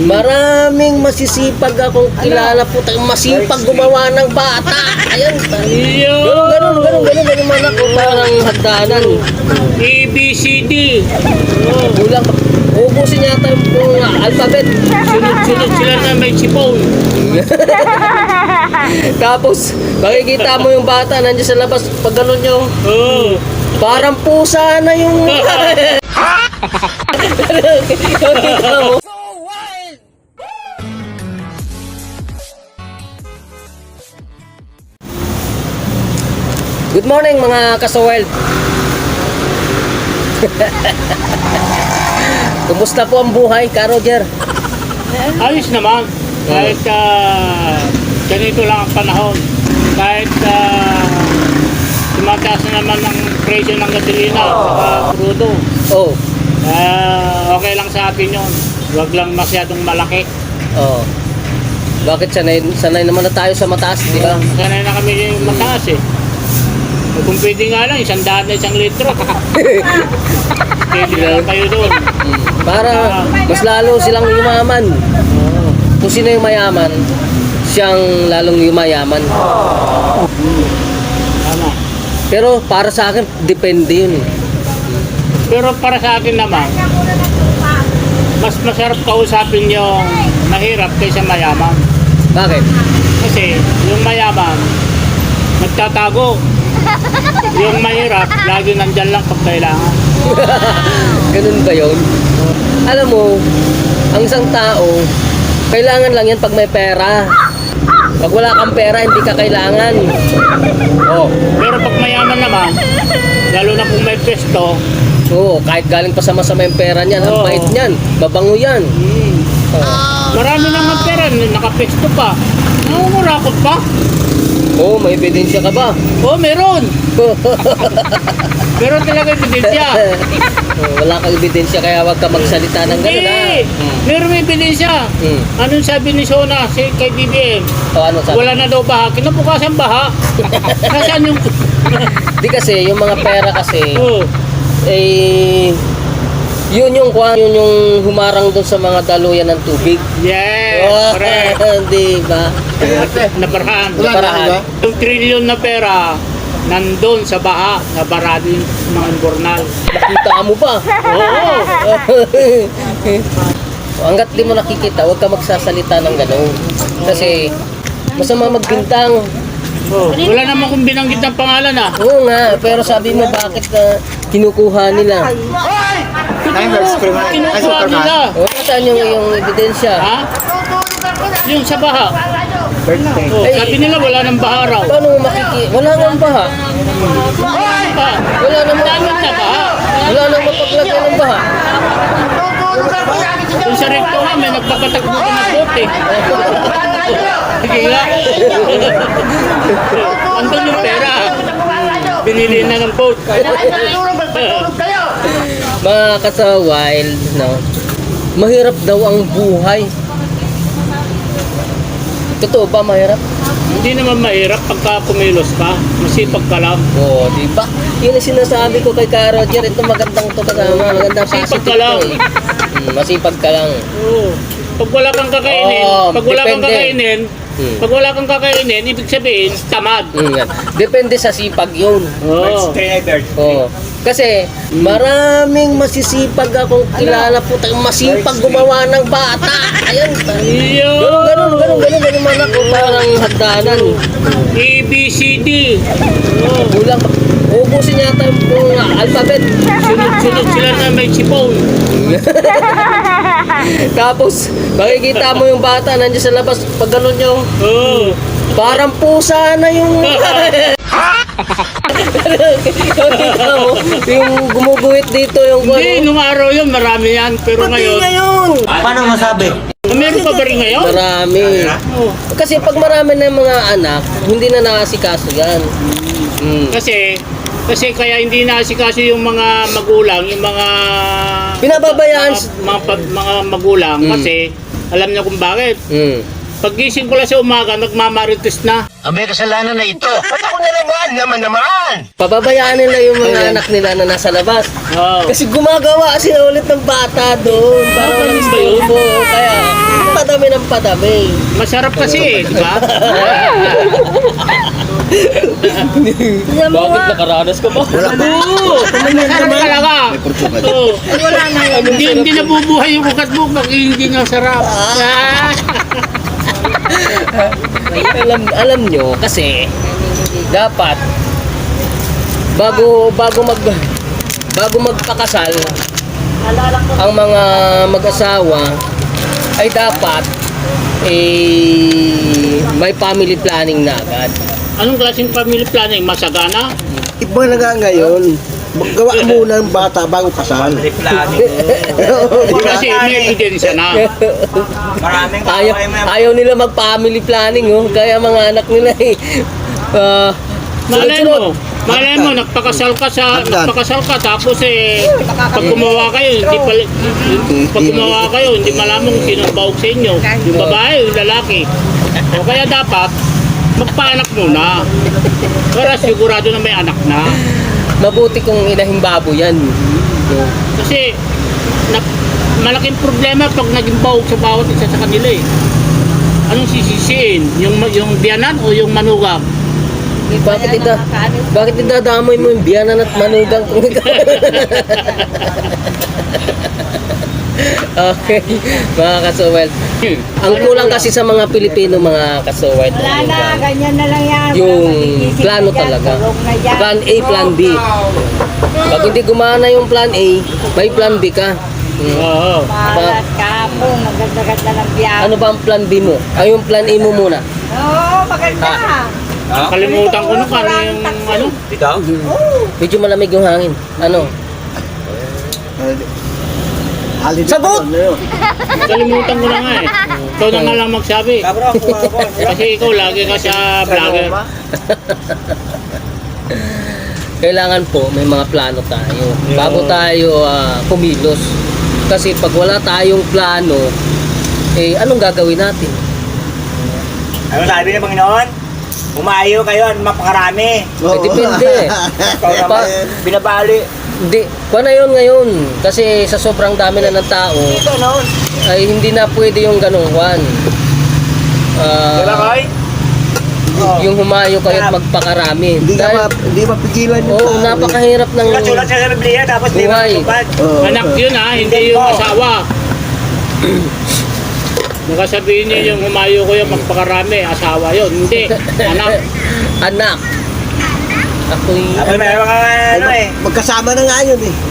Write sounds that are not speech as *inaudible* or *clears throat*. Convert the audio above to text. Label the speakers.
Speaker 1: Maraming masisipag akong kilala po. Masipag gumawa ng bata. Ayan. Ganun, ganun, ganun, ganun, ganun man ako. Parang hagdanan.
Speaker 2: ABCD.
Speaker 1: Kulang pa. Ubusin yata yung alphabet.
Speaker 2: Sunod-sunod sila na may sipon. *laughs*
Speaker 1: Tapos, makikita mo yung bata nandiyan sa labas. Pag ganun yung,
Speaker 2: Oo.
Speaker 1: parang pusa na yung... *laughs* *laughs* Nakikita mo? Good morning mga kasawel. *laughs* Kumusta po ang buhay, Ka Roger?
Speaker 2: Ayos naman. Kahit ah, ganito lang ang panahon. Kahit uh, tumataas na naman ang presyo ng gasolina at crudo.
Speaker 1: Oh,
Speaker 2: Ah, okay lang sa atin yun. Huwag lang masyadong malaki.
Speaker 1: oh. Bakit sanay, sanay naman na tayo sa mataas, di ba?
Speaker 2: Sanay na kami yung mataas eh. Kung pwede nga lang, isang daan na isang litro. *laughs* Pwede lang kayo doon.
Speaker 1: Para mas lalo silang yumaman. Kung sino yung mayaman, siyang lalong yumayaman.
Speaker 2: Tama.
Speaker 1: Pero para sa akin, depende yun.
Speaker 2: Pero para sa akin naman, mas masarap kausapin yung mahirap kaysa mayaman.
Speaker 1: Bakit?
Speaker 2: Kasi yung mayaman, nagtatago. Yung mahirap, lagi nandyan lang pag kailangan. *laughs*
Speaker 1: Ganun ba yun? Alam mo, ang isang tao, kailangan lang yan pag may pera. Pag wala kang pera, hindi ka kailangan. Oh,
Speaker 2: Pero pag mayaman naman, lalo na kung may pwesto,
Speaker 1: oo, kahit galing pa sa masama yung pera niyan, ang
Speaker 2: Oo.
Speaker 1: bait niyan, babango yan.
Speaker 2: hmm,
Speaker 1: Oh.
Speaker 2: Marami nang ang pera, nakapwesto pa. Nangungurakot pa?
Speaker 1: Oo, may ebidensya ka ba?
Speaker 2: Oo, meron. *laughs* Meron talaga ebidensya.
Speaker 1: Oh, wala kang ebidensya kaya wag ka magsalita ng ganun ha.
Speaker 2: Hindi. Meron may ebidensya.
Speaker 1: Hmm.
Speaker 2: Anong sabi ni Sona si, kay BBM?
Speaker 1: O ano sabi?
Speaker 2: Wala na daw baha. Kinabukasan baha. *laughs* Nasaan yung...
Speaker 1: Di kasi, yung mga pera kasi, *laughs*
Speaker 2: oh,
Speaker 1: eh, yun yung kwan, yun yung humarang doon sa mga daluyan ng tubig.
Speaker 2: yes,
Speaker 1: Oh,
Speaker 2: correct. *laughs*
Speaker 1: di ba?
Speaker 2: Naparahan.
Speaker 1: Naparahan.
Speaker 2: Yung trilyon na pera, nandun sa baha, nabarado yung mga imbornal.
Speaker 1: Nakita mo ba? *laughs*
Speaker 2: Oo.
Speaker 1: Hanggat di mo nakikita, huwag ka magsasalita ng gano'n. Kasi, masama magbintang.
Speaker 2: Oh, wala naman kung binanggit ng pangalan ah.
Speaker 1: Oo nga, pero sabi mo bakit na kinukuha nila?
Speaker 2: Kinukuha nila.
Speaker 1: O, saan yung, yung ebidensya?
Speaker 2: Ha? Yung sa baha. Oh,
Speaker 1: Ay.
Speaker 2: sabi nila wala nang baha raw.
Speaker 1: Paano mo makiki... Wala nang baha.
Speaker 2: Baha.
Speaker 1: Wala nang
Speaker 2: Dami na baha.
Speaker 1: Wala nang mapaglagyan ng baha.
Speaker 2: Yung sa recto nga, may nagpapatakbo ka ng bote. Nga. Andun yung pera. Binili na ng boat.
Speaker 1: Mga kasa-wild, no? Mahirap daw ang buhay. Totoo ba mahirap?
Speaker 2: Hindi naman mahirap pagka kumilos ka. Masipag ka lang.
Speaker 1: Oo, di ba? Yun ang sinasabi ko kay Ka Roger. Ito magandang to kasama. Magandang
Speaker 2: Masipag ka lang.
Speaker 1: eh. Hmm, masipag ka lang.
Speaker 2: Oo. Pag wala kang kakainin,
Speaker 1: Oo,
Speaker 2: pag wala kang
Speaker 1: depende.
Speaker 2: kakainin,
Speaker 1: Hmm.
Speaker 2: pag wala kang kakainin, ibig sabihin, tamad.
Speaker 1: Hmm, yan. Depende sa sipag yun.
Speaker 2: Oo.
Speaker 1: Oo. Kasi maraming masisipag akong kilala po. Masipag gumawa ng bata. Ayan. Ganun, ganun, ganun, ganun, ganun man ako. Parang hagdanan.
Speaker 2: ABCD. Oo.
Speaker 1: Kulang pa. Ubusin yata yung alphabet.
Speaker 2: Sunod-sunod sila na may sipon. *laughs*
Speaker 1: Tapos, makikita mo yung bata nandiyan sa labas. Pag ganun yung,
Speaker 2: Oo.
Speaker 1: parang pusa na yung... *laughs* *laughs* Yung gumuguhit dito yung...
Speaker 2: Hindi, nung araw yun, marami yan. Pero
Speaker 1: Pati
Speaker 2: ngayon,
Speaker 1: ngayon!
Speaker 3: Paano masabi?
Speaker 2: meron pa ba rin ngayon?
Speaker 1: Marami. Kasi pag marami na yung mga anak, hindi na nakasikaso yan. Mm.
Speaker 2: Kasi, kasi kaya hindi naasikaso yung mga magulang, yung mga
Speaker 1: Pinababayaan.
Speaker 2: mga, mga, mga magulang
Speaker 1: Mm.
Speaker 2: kasi alam niya kung bakit.
Speaker 1: Mm.
Speaker 2: Paggising ko lang sa umaga, nagmamarites na.
Speaker 3: Ang may kasalanan na ito. Ba't ako na naman? Naman naman!
Speaker 1: Pababayaan nila yung mga anak nila na nasa labas.
Speaker 2: Oo.
Speaker 1: Kasi gumagawa sila ulit ng bata doon. Para
Speaker 2: Ah,
Speaker 1: walang
Speaker 2: ba yun?
Speaker 1: istorbo. Kaya, kami ng padami.
Speaker 2: Masarap kasi eh, di ba?
Speaker 1: Bakit nakaranas ka ba? Oo!
Speaker 2: Masarap talaga. Oo. Hindi, hindi nabubuhay yung ugat mo pag hindi nyo sarap. Ah. *laughs*
Speaker 1: alam, alam nyo, kasi dapat bago bago mag bago magpakasal ang mga mag-asawa ay dapat eh may family planning na agad.
Speaker 2: Anong klaseng family planning? Masagana?
Speaker 4: Iba na nga ngayon. Magawa muna ng bata bago kasal. *laughs*
Speaker 2: Kasi may ebidensya na.
Speaker 5: Maraming
Speaker 1: Ayaw, ayaw nila mag-family planning, oh. Kaya mga anak nila eh. ah,
Speaker 2: Malay mo, malay mo, nagpakasal ka sa, nagpakasal ka, tapos eh, pag gumawa kayo, hindi pala, pag gumawa kayo, hindi malaman kung sino ang bahog sa inyo. Yung babae, yung lalaki. O kaya dapat, magpaanak muna. Para sigurado na may anak na.
Speaker 1: Mabuti kung inahimbabo yan. Oh.
Speaker 2: Kasi, na, malaking problema pag naging bahog sa bawat isa sa kanila eh. Anong sisisiin? Yung, yung biyanan o yung manugang?
Speaker 1: Bakit ita, bakit idadamay mo yung biyanan at manugang kung ikaw? *laughs* okay, mga kasuwel. Ang kulang kasi sa mga Pilipino, mga kasuwel.
Speaker 6: Wala na, ganyan na lang yan.
Speaker 1: Yung plano talaga. Plan A, Plan B. Pag hindi gumana yung Plan A, may Plan B ka. Hmm.
Speaker 2: Oo.
Speaker 6: Malas ka po, maganda-ganda ng biyahe.
Speaker 1: Ano ba ang Plan B mo? Ay, yung Plan A mo muna.
Speaker 6: Oo, maganda.
Speaker 2: Kalimutan ko nung ano yung ano.
Speaker 1: Medyo malamig yung hangin. Ano?
Speaker 4: Halin
Speaker 1: Sagot!
Speaker 2: Kalimutan ko na nga eh. Ikaw na nga lang magsabi. Kasi ikaw lagi ka sa vlogger. *laughs*
Speaker 1: Kailangan po may mga plano tayo bago tayo ah, kumilos. Kasi pag wala tayong plano, eh anong gagawin natin?
Speaker 5: Ano sabi ng Panginoon? Umayo kayo at mapakarami.
Speaker 1: Eh, depende.
Speaker 5: Ikaw
Speaker 1: Pa-
Speaker 5: naman, binabali.
Speaker 1: Hindi, pa na yun ngayon. Kasi sa sobrang dami na ng tao, ay hindi na pwede yung ganong kwan. Ah,
Speaker 5: Diba, Koy?
Speaker 1: yung humayo kayo at magpakarami.
Speaker 4: Hindi ka
Speaker 1: Dahil,
Speaker 4: ma, hindi mapigilan yung
Speaker 1: oh,
Speaker 4: tao.
Speaker 1: napakahirap ng
Speaker 5: Sulat-sulat siya sa Biblia tapos di ba
Speaker 1: Buhay.
Speaker 5: matupad?
Speaker 4: Oo.
Speaker 2: Anak yun ha, hindi yung asawa. *clears throat* Baka sabihin niya yung humayo ko yung magpakarami, asawa yun. Hindi, *laughs* anak.
Speaker 1: anak. Ako'y
Speaker 5: Tapos may mga ano eh.
Speaker 4: Magkasama na nga yun eh.